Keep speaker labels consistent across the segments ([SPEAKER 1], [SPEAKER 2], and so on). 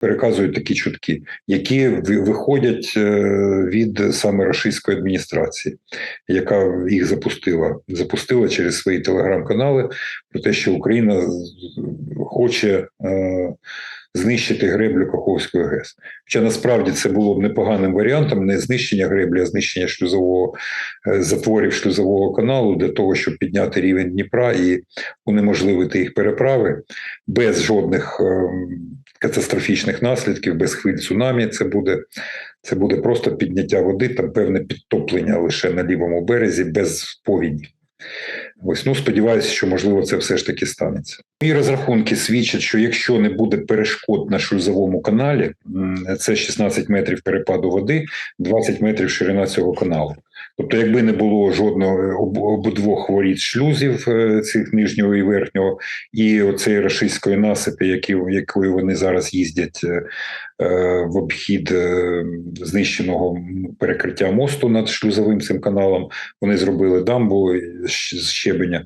[SPEAKER 1] переказують такі чутки, які виходять е, від саме російської адміністрації, яка їх запустила, запустила через свої телеграм-канали про те, що Україна хоче е, знищити греблю Каховської ГЕС. Хоча насправді це було б непоганим варіантом не знищення греблі, а знищення шлюзового е, затворів шлюзового каналу для того, щоб підняти рівень Дніпра і унеможливити їх переправи без жодних ем, катастрофічних наслідків, без хвиль цунамі. Це буде, це буде просто підняття води, там певне підтоплення лише на лівому березі без повіді. Ось ну сподіваюся, що можливо це все ж таки станеться. Мої розрахунки свідчать, що якщо не буде перешкод на шлюзовому каналі, це 16 метрів перепаду води, 20 метрів ширина цього каналу. Тобто, якби не було жодного об, обидвох воріт шлюзів е, цих нижнього і верхнього, і оцеї рашистської насипи, які, якою вони зараз їздять е, е, в обхід е, знищеного перекриття мосту над шлюзовим цим каналом, вони зробили дамбу з щебеня.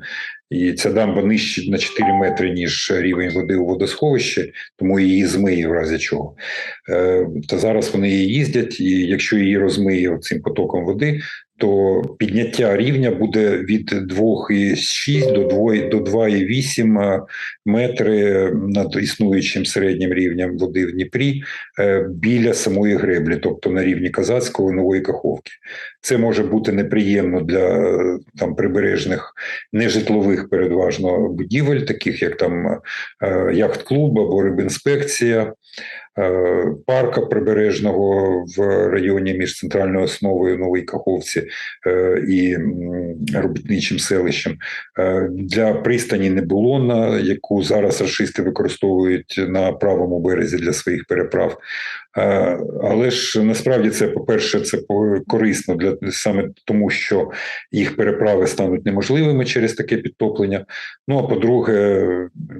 [SPEAKER 1] І ця дамба нижче на 4 метри, ніж рівень води у водосховищі, тому її змиє в разі чого. Е, Та зараз вони її їздять, і якщо її розмиє цим потоком води, то підняття рівня буде від 2,6 до 2, до 2,8 метри над існуючим середнім рівнем води в Дніпрі е, біля самої греблі, тобто на рівні Казацького Нової Каховки. Це може бути неприємно для е, там прибережних нежитлових передважно будівель, таких як там е, яхт-клуб або рибінспекція. Е, Парка прибережного в районі між центральною основою Нової Каховці е, і робітничим селищем Е, для пристані не було, на яку зараз расисти використовують на правому березі для своїх переправ. Е, Але ж насправді це, по-перше, це корисно для саме тому, що їх переправи стануть неможливими через таке підтоплення. Ну а по-друге,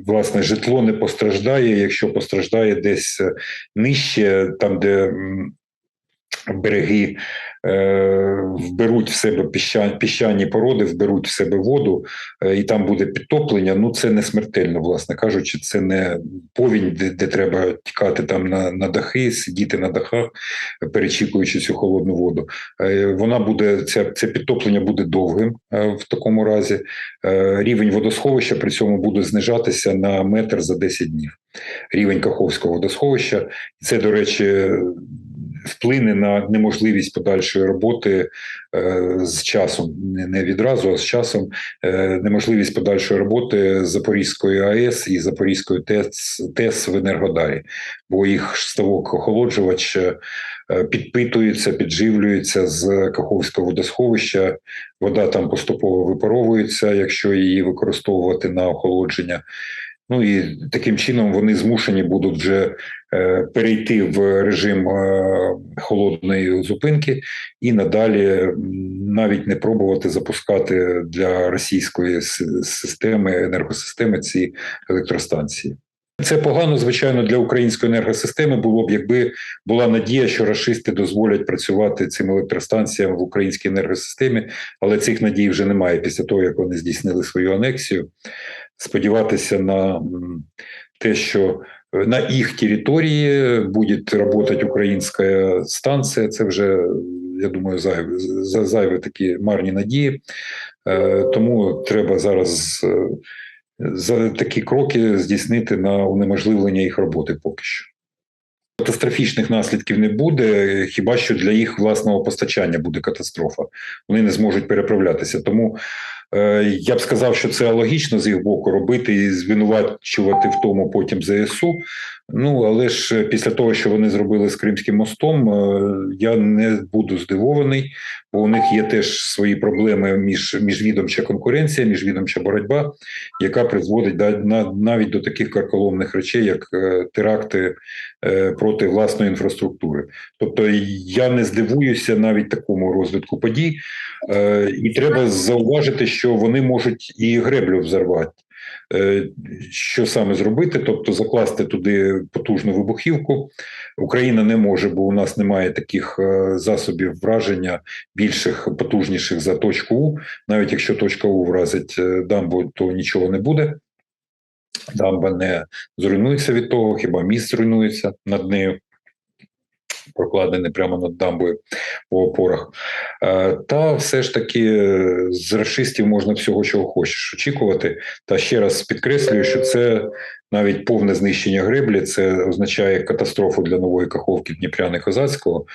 [SPEAKER 1] власне, житло не постраждає, якщо постраждає десь е, нижче, там, де береги е, вберуть в себе піщані, піщані породи, вберуть в себе воду, е, і там буде підтоплення. Ну це не смертельно, власне кажучи, це не повінь, де, де треба тікати там на, на дахи, сидіти на дахах, перечікуючи цю холодну воду. Е, Вона буде це, це підтоплення буде довгим е, в такому разі. Е, Рівень водосховища при цьому буде знижатися на метр за 10 днів. Рівень Каховського водосховища. Це, до речі, вплине на неможливість подальшої роботи е, з часом, не, відразу, а з часом, е, неможливість подальшої роботи Запорізької АЕС і Запорізької ТЕС, ТЕС в Енергодарі, бо їх ставок охолоджувач е, підпитується, підживлюється з Каховського водосховища. Вода там поступово випаровується, якщо її використовувати на охолодження. Ну і таким чином вони змушені будуть вже е, перейти в режим е, холодної зупинки і надалі навіть не пробувати запускати для російської системи енергосистеми ці електростанції. Це погано, звичайно, для української енергосистеми було б, якби була надія, що рашисти дозволять працювати цим електростанціям в українській енергосистемі, але цих надій вже немає після того, як вони здійснили свою анексію. Сподіватися на те, що на їх території буде працювати українська станція, це вже, я думаю, зайві, за- зайві такі марні надії. Е, Тому треба зараз е, за такі кроки здійснити на унеможливлення їх роботи поки що. Катастрофічних наслідків не буде, хіба що для їх власного постачання буде катастрофа. Вони не зможуть переправлятися. Тому я б сказав, що це логічно з їх боку робити і звинувачувати в тому потім ЗСУ. Ну але ж е, після того, що вони зробили з Кримським мостом, е, я не буду здивований, бо у них є теж свої проблеми між міжвідомча конкуренція, міжвідомча боротьба, яка призводить навіть до таких карколомних речей, як е, теракти е, проти власної інфраструктури. Тобто я не здивуюся навіть такому розвитку подій, е, і треба зауважити, що вони можуть і греблю взорвати. Е, Що саме зробити? Тобто закласти туди потужну вибухівку. Україна не може, бо у нас немає таких е, засобів враження більших, потужніших за точку У. Навіть якщо точка У вразить е, дамбу, то нічого не буде. Дамба не зруйнується від того, хіба міст зруйнується над нею, прокладений прямо над дамбою по опорах. Е, Та все ж таки е, з расистів можна всього, чого хочеш очікувати. Та ще раз підкреслюю, що це навіть повне знищення греблі, це означає катастрофу для нової каховки Дніпряни Козацького.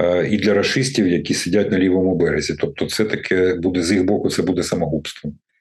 [SPEAKER 1] е, І для расистів, які сидять на лівому березі, тобто, це таке буде з їх боку, це буде самогубством.